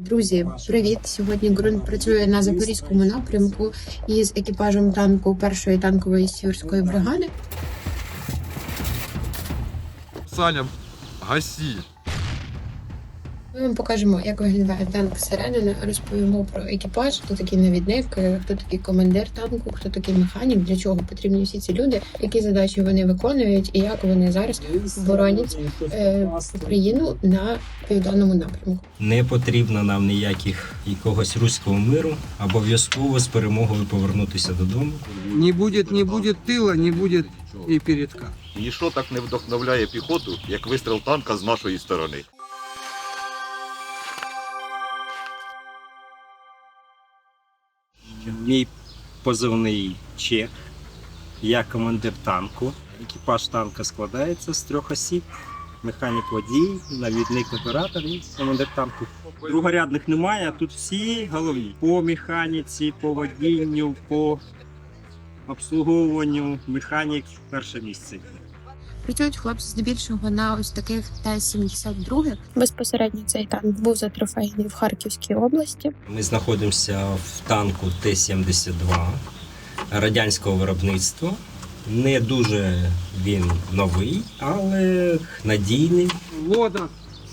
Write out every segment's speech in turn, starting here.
Друзі, привіт! Сьогодні ґрунт працює на запорізькому напрямку із екіпажем танку першої танкової сіверської бригади. Саня, гаси. Ми вам покажемо, як виглядає танк зсередини. Розповімо про екіпаж, хто такий навідник, хто такий командир танку, хто такий механік, для чого потрібні всі ці люди, які задачі вони виконують, і як вони зараз боронять е, Україну на південному напрямку. Не потрібно нам ніяких якогось руського миру. Обов'язково з перемогою повернутися додому. Не будет, не будет тыла, не будет и передка. Ніщо так не вдохновляє піхоту, як вистріл танка з нашої сторони. Мій позивний чек. Я командир танку. Екіпаж танка складається з трьох осіб. Механік водій, навідник оператор і командир танку. Другорядних немає, а тут всі головні. По механіці, по водінню, по обслуговуванню. Механік перше місце. Працюють хлопці здебільшого на ось таких Т-72. Безпосередньо цей танк був затрофейний в Харківській області. Ми знаходимося в танку Т-72 радянського виробництва. Не дуже він новий, але надійний. Лода,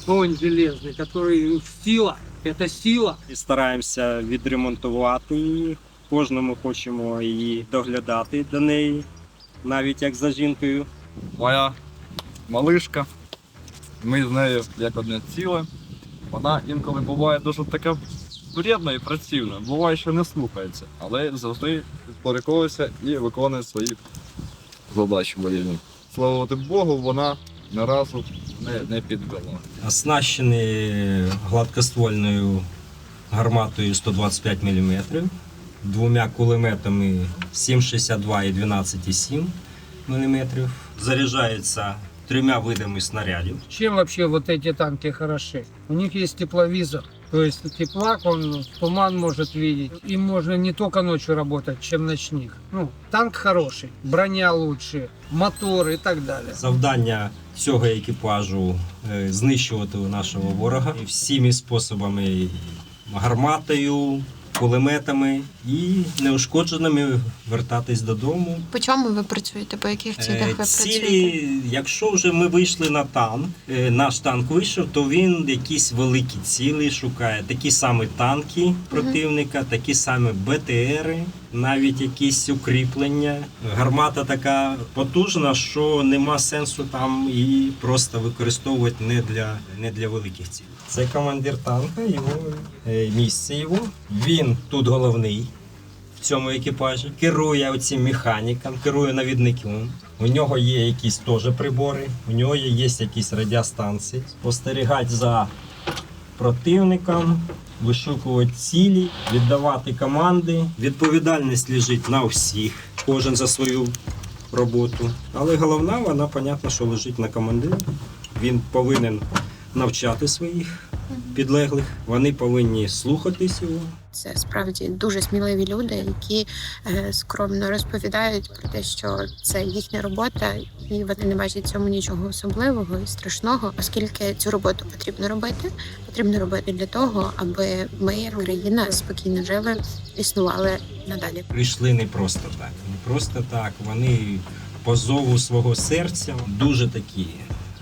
конь железный, который сила, это сила. І стараємося відремонтувати її. Кожному хочемо її доглядати до неї, навіть як за жінкою. Моя малишка. Ми з нею як одне ціле. Вона інколи буває дуже така вредна і працівна. Буває, що не слухається, але завжди підпорядковується і виконує свої задачі бойові. Слава Богу, вона ні разу не, не підвела. Оснащений гладкоствольною гарматою 125 мм, двома кулеметами 7,62 і 12,7 мм. Заряджається трьома видами снарядів. Чем вообще вот эти танки хороши? У них есть тепловизор. То есть теплак, он туман может видеть. Им можно не только ночью работать, чем ночник. Ну, танк хороший, броня лучше, мотор и так далее. Завдання цього екіпажу е, знищувати нашого ворога всіми способами гарматою, кулеметами і неушкодженими вертатись додому. По чому ви працюєте? По яких цілях ви Е, працюєте? Цілі, якщо вже ми вийшли на танк, е, наш танк вийшов, то він якісь великі цілі шукає. Такі самі танки противника, такі самі БТРи, навіть якісь укріплення. Гармата така потужна, що нема сенсу там і просто використовувати не для, не для великих цілей. Це командир танка, його е, місце його. Він тут головний в цьому екіпажі, керує оцим механіком, керує навідником. У нього є якісь теж прибори, у нього є якісь радіостанції. Спостерігати за противником, вишукувати цілі, віддавати команди. Відповідальність лежить на всіх, кожен за свою роботу. Але головна, вона, понятно, що лежить на командирі. Він повинен навчати своїх підлеглих, вони повинні слухатись його. Це справді дуже сміливі люди, які е, скромно розповідають про те, що це їхня робота, і вони не бачать цьому нічого особливого і страшного, оскільки цю роботу потрібно робити. Потрібно робити для того, аби ми, як країна, спокійно жили, існували надалі. прийшли не просто так. Не просто так. Вони по зову свого серця дуже такі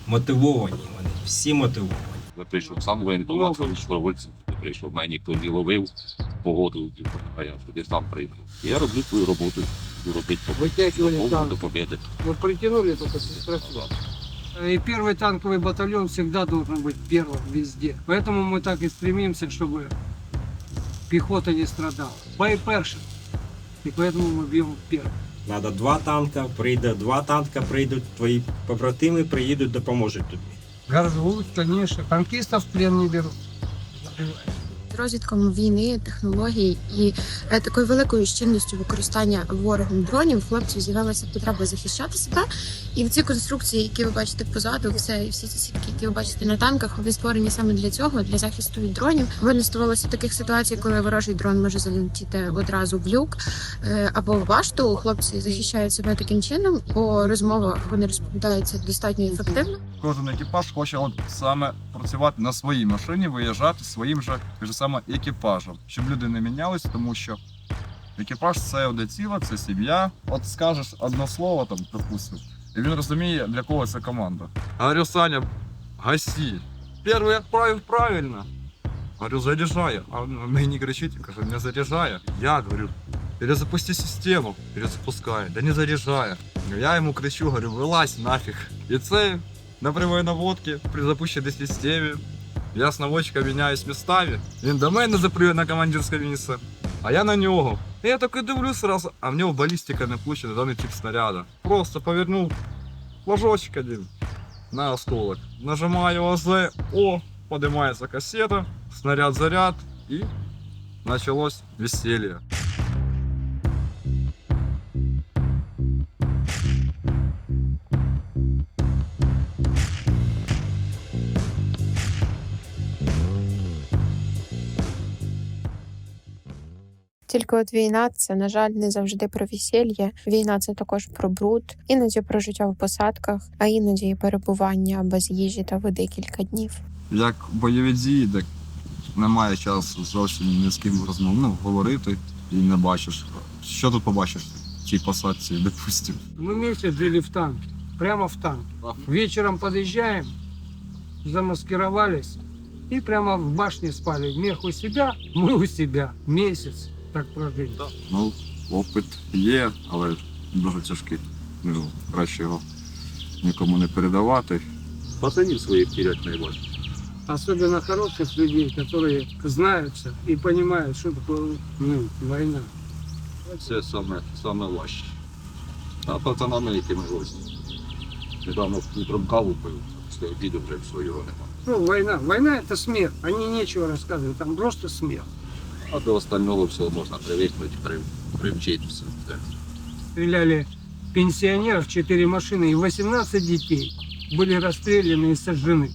мотивовані. Вони всі мотивовані. Я прийшов сам воєнкомат, вийшов вулиці, прийшов, мене ніхто не ловив, погоду, а я туди сам прийшов. Я роблю свою роботу, буду робити Вытягивали до танк. победи. Вот притянули только красиво. И первый танковый батальон всегда должен быть первым везде. Поэтому мы так и стремимся, чтобы пехота не страдала. Бой першим. И поэтому мы бьем первым. Надо два танка, прийде два танка, прийдуть твої побратими, приїдуть, допоможуть тобі. Горжусь, конечно. Танкистов в плен не берут. З розвитком війни, технологій і е, такою великою щільністю використання ворогом дронів, хлопців з'явилася потреба захищати себе. І в ці конструкції, які ви бачите позаду, це і всі ці сітки, які ви бачите на танках, вони створені саме для цього, для захисту від дронів. Не ставалося таких ситуацій, коли ворожий дрон може залетіти одразу в люк е, або в башту. Хлопці захищають себе таким чином. По розмовах вони розповідають це достатньо ефективно. Кожен екіпаж хоче от саме працювати на своїй машині, виїжджати своїм же же саме екіпажем, щоб люди не мінялись, тому що екіпаж це одне ціле, це сім'я. От скажеш одне слово там, допустим, і він розуміє, для кого це команда. Говорю, Саня, гаси. Перший відправив правильно. Говорю, заряджає. А він мені кричить, каже, не заряджає. Я говорю, перезапусти систему, перезапускає. Да не заряджає. Я йому кричу, говорю, вилазь нафіг. І це на прямой наводці при запущеній системі. Я з наводчика міняюсь містами. Він до мене запрыгує на командирське місце, а я на нього. І я такий дивлюсь раз, а в нього балістика не включена, даний тип снаряда. Просто повернув ложочок один на осколок. Нажимаю АЗ, о, поднимается кассета, снаряд заряд и началось веселье. Тільки от війна це, на жаль, не завжди про весілля. Війна це також про бруд, іноді про життя в посадках, а іноді і перебування без їжі та води кілька днів. Як бойові дії, так немає часу зовсім ні з ким розмов, ну, говорити і не бачиш. Що тут побачиш в цій посадці, допустим. Мы месяц жили в танке, прямо в танке. Вечером подъезжаем, замаскировались и прямо в башне спали. Мех у себя, мы у себя. Месяц так прожили. Ну, опит є, але дуже тяжкий. Ну, краще його нікому не передавати. Пацанів своїх терять не можна. Особенно хороших людей, которые знаются и понимают, что такое ну, война. Це саме, саме важче. А пацанами, якими гості. Недавно в Дніпром каву пив, після обіду вже свого нема. Ну, война. Война это смерть. Они нечего рассказывать, там просто смерть. А до остального всього можна привикнути, при, привчитися. Так. Стреляли пенсионеров, 4 машины и 18 детей были расстреляны и сожжены.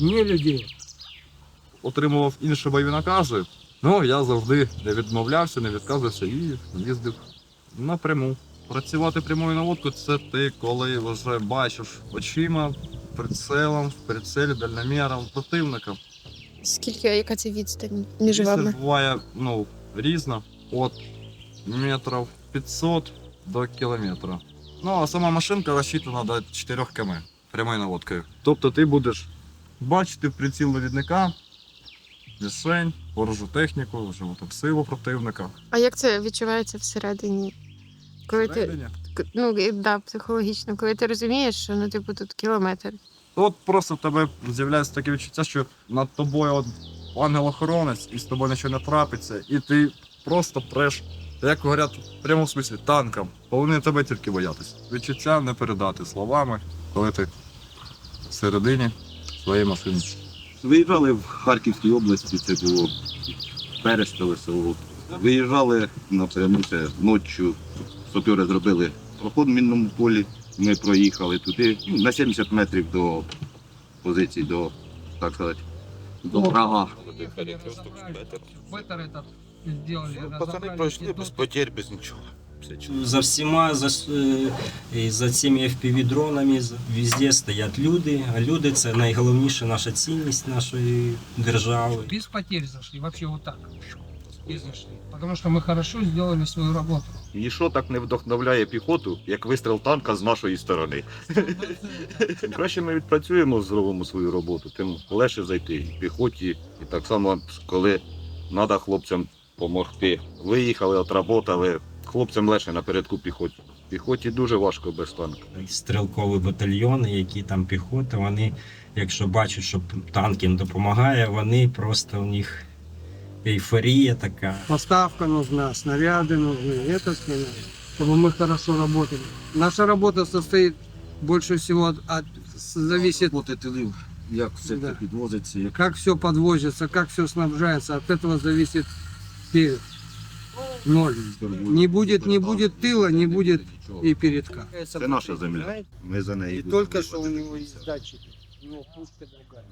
Не людей. Отримував інші бойові накази. Ну, я завжди не відмовлявся, не відказувався і їздив напряму. Працювати прямою наводкою це ти, коли вже бачиш очима, прицелом, в прицелі, дальноміром противника. Скільки яка це відстань між Це вами? буває ну, різно, від метрів 500 до кілометра. Ну, а сама машинка розчитана до 4 км прямою наводкою. Тобто ти будеш бачити в приціл навідника, мішень, ворожу техніку, вже там силу противника. А як це відчувається всередині? Коли ти Всередині. к- ну і- да, психологічно, коли ти розумієш, що ну типу тут кілометр. От просто в тебе з'являється таке відчуття, що над тобою от ангел-охоронець, і з тобою нічого не трапиться, і ти просто преш, як говорять, в прямому смислі, танком. Повинні тебе тільки боятися. Відчуття не передати словами, коли ти всередині своєї машини. Виїжджали в Харківській області, це було Перестеле село. Виїжджали напряму це ночі. Сапери зробили проход в мінному полі. Ми проїхали туди ну, на 70 метрів до позиції, до, так сказати, до этот сделали. Пацани разобрали пройшли без потерь, без нічого. Все чудово. За всіма, за, с- е, і за цими FPV-дронами з- везде стоять люди, а люди це найголовніша наша цінність нашої держави. Без потерь зашли, вообще вот так. И зашли. Потому что мы хорошо сделали свою работу. Ніщо так не вдохновляє піхоту, як вистріл танка з нашої сторони. Чим краще ми відпрацюємо, зробимо свою роботу, тим легше зайти і піхоті. І так само, коли треба хлопцям допомогти. Виїхали, отработали, хлопцям легше напередку піхоті. Піхоті дуже важко без танка. Стрілкові батальйони, які там піхота, вони, якщо бачать, що танк їм допомагає, вони просто у них ейфорія така. Поставка нужна, снаряды нужны, это все надо, чтобы мы хорошо работали. Наша работа состоит больше всего от, от- зависит Як все Да. це підвозиться, як Как все подвозится, как все снабжается, от этого зависит перед. Ноль. Не будет, не будет тыла, не будет и передка. Це наша земля. Ми за неї. И будемо только что у воювати. него есть датчики, у него пушка другая.